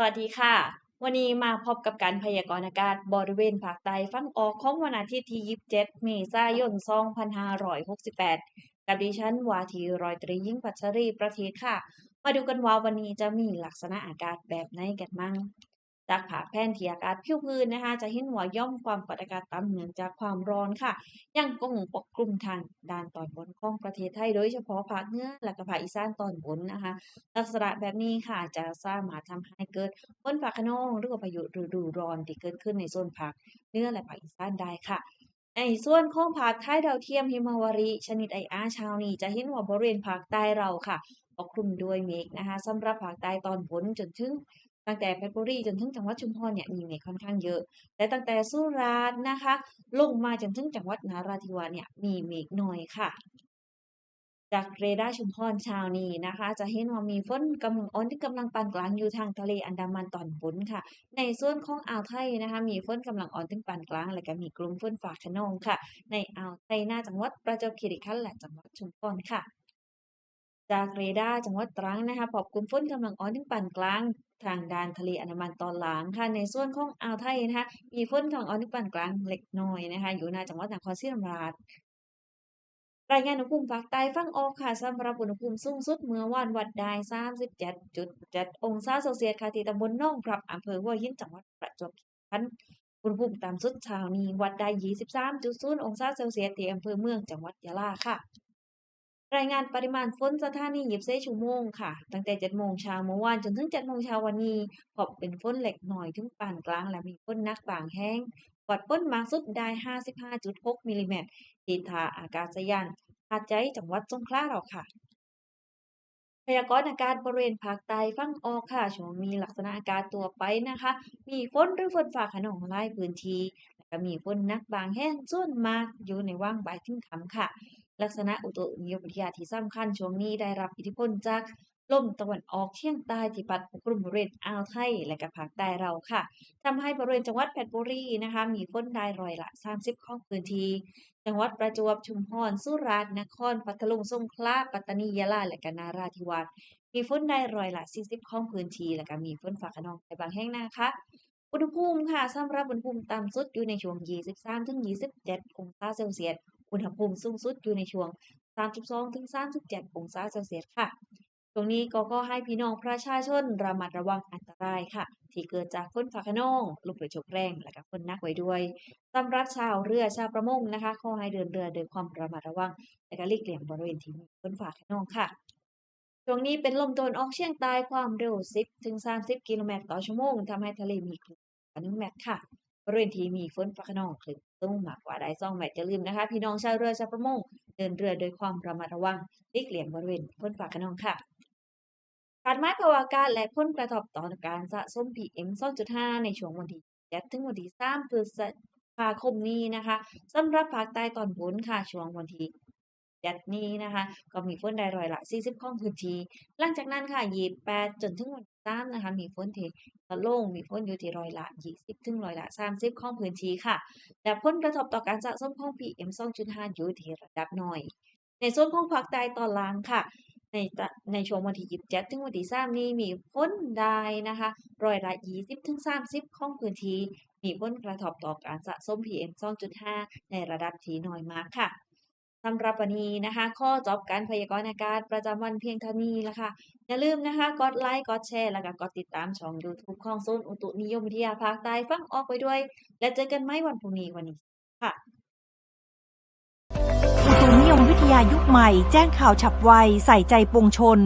สวัสดีค่ะ วันนี้มาพบกับการพยากรณ์อากาศบริเวณภาคใต้ฝั่งออกของวันอาทิตย์ที่ 27 เมษายน 2568 กับดิฉันวาทีรอยตรียิ่งปัชรีประเทศค่ะ มาดูกันว่าวันนี้จะมีลักษณะอากาศแบบไหนกันมั่ง จากผาแผ่นที่อากาศผิวพื้นนะคะ จะเห็นว่าย่อมความกดอากาศต่ำเนื่องจากความร้อนค่ะ ยังคงปกคลุมทางด้านตอนบนของประเทศไทย โดยเฉพาะภาคเหนือและก็ภาคอีสานตอนบนนะคะ ลักษณะแบบนี้ค่ะจะสามารถทำให้เกิดฝนฟ้าคะนองหรือว่าพายุฤดูร้อนที่เกิดขึ้นในโซนภาคเหนือและภาคอีสานได้ค่ะในส่วนของภาคใต้ดาวเทียมหิมาวารีชนิดไออาช้านี้จะเห็นว่าบริเวณภาคใต้เราค่ะปกคลุมด้วยเมฆนะคะสำหรับภาคใต้ตอนบนจนถึง ตั้งแต่เพชรบุรีจนถึงจังหวัดชุมพรเนี่ยมีเมฆค่อนข้างเยอะแต่ตั้งแต่สุราษฎร์นะคะ ลงมาจนถึงจังหวัดนราธิวาสเนี่ยมีเมฆน้อยค่ะจากเรดาร์ชุมพรเช้านี้นะคะ จะเห็นว่ามีฝนกำลังอ่อนถึงกำลังปานกลางอยู่ทางทะเลอันดามันตอนบนค่ะ ในส่วนของอ่าวไทยนะคะ มีฝนกำลังอ่อนถึงปานกลาง และก็มีกลุ่มฝนฟ้าคะนองค่ะ ในอ่าวไทยหน้าจังหวัดประจวบคีรีขันธ์และจังหวัดชุมพรค่ะ จากเรดาร์จังหวัดตรังนะคะพบกลุ่มฝนกำลังอ่อนถึงปานกลางทางด้านทะเลอันดามันตอนหล่างค่ะในส่วนของอ่าวไทยนะคะมีฝนกำลังอ่อนถึงปานกลางเล็กน้อยนะคะอยู่ในจังหวัดนครศรีธรรมราชรายงานอุณหภูมิภาคใต้ฝั่งออกค่ะสำหรับอุณหภูมิสูงสุดเมื่อวานวัดได้ 37.7 องศาเซลเซียสค่ะที่ตำบลหนองพรับอำเภอหัวหินจังหวัดประจวบคีรีขันธ์อุณหภูมิต่ำสุดเช้านี้วัดได้ 23.0 องศาเซลเซียสที่อำเภอเมืองจังหวัดยะลาค่ะ รายงานปริมาณฝนสถานี24ชั่วโมงค่ะ ตั้งแต่7โมงเช้าเมื่อวานจนถึง7โมงเช้าวันนี้พบเป็นฝนเล็กน้อยถึงปานกลางและมีฝนนักบางแห้งวัดฝนมากสุดได้ 55.6มิลลิเมตรที่ท่าอากาศยานหาดใหญ่จังหวัดสงขลาเราค่ะ พยากรณ์อากาศบริเวณภาคใต้ฝั่งออกค่ะ ช่วงนี้ลักษณะอากาศตัวไปนะคะ มีฝนหรือฝนฟ้าขนองหลายพื้นที่แล้วก็มีฝนนักบางแห่งส่วนมากอยู่ในว่างบ่ายถึงค่ำค่ะ ลักษณะอุตุนิยมวิทยาที่สำคัญช่วงนี้ได้รับอิทธิพลจากลมตะวันออกเฉียงใต้ที่พัดปกคลุมบริเวณอ่าวไทยและก็ภาคใต้เราค่ะทำให้บริเวณจังหวัดเพชรบุรีนะคะมีฝนได้ร้อยละ 30 ของพื้นที่จังหวัดประจวบชุมพรสุราษฎร์นครพัทลุงสงขลาปัตตานียะลาและก็นาราธิวาสมีฝนได้ร้อยละ 40 ของพื้นที่และก็มีฝนฟ้าคะนองในบางแห่งนะคะอุณหภูมิค่ะสำหรับอุณหภูมิต่ำสุดอยู่ในช่วง 23-27 องศาเซลเซียส อุณหภูมิสูงสุดอยู่ในช่วง 32-37 องศาเซลเซียสค่ะ ตรงนี้ก็ก็ให้พี่น้องประชาชนระมัดระวังอันตรายค่ะ ที่เกิดจากฝนฟ้าคะนองลูกเรือฉกแรง และก็ฝนนักไว้ด้วยสำหรับชาวเรือชาวประมงนะคะขอให้เดินเรือด้วยความระมัดระวัง และก็หลีกเลี่ยงบริเวณที่มีฝนฟ้าคะนองค่ะช่วงนี้เป็นลมตะวันออกเฉียงใต้ความเร็ว 10 ถึง 30 กิโลเมตรต่อชั่วโมงทำให้ทะเลมีคลื่นกว่า1เมตรค่ะ บริเวณที่มีฝนฟ้าขนองคลื่นสูงมากกว่าได้2เมตรอย่าลืมนะคะ พี่น้องชาวเรือชาวประมงเดินเรือโดยความระมัดระวังลีกเลี่ยงบริเวณฝนฟ้าขนองค่ะการหมาภาวะการและพ้นกระทบต่อการสะสม PM 2.5 ในช่วงวันที่7ถึงวันที่3พฤษภาคมนี้นะคะสำหรับภาคใต้ตอนบนค่ะช่วงวันที่ 7นี้นะคะ ก็มีฝนได้ร้อยละ 40ของพื้นที่หลังจากนั้นค่ะ28จนถึงวันที่3นะคะ มีฝนที่ลดลงมีฝนอยู่ที่ร้อยละ 20 ถึงร้อยละ 30ของพื้นที่ค่ะและผลกระทบต่อการสะสมของ PM 2.5อยู่ที่ระดับหน้อย ในส่วนของภาคใต้ตอนล่างค่ะในในช่วงวันที่ 27 ถึงวันที่ 3 นี้มีฝนได้นะคะร้อยละ 20 ถึง 30 ของพื้นที่มีผลกระทบต่อการสะสม PM 2.5 ในระดับที่น้อยมากค่ะ สำหรับวันนี้นะคะ ข้อจบการพยากรณ์อากาศประจำวันเพียงเท่านี้ละค่ะ อย่าลืมนะคะ กดไลค์ กดแชร์ แล้วก็กดติดตามช่อง YouTube ของศูนย์อุตุนิยมวิทยาภาคใต้ฟังออกไปด้วย และเจอกันไหมวันพรุ่งนี้วันนี้ค่ะ อุตุนิยมวิทยายุคใหม่ แจ้งข่าวฉับไว ใส่ใจปวงชน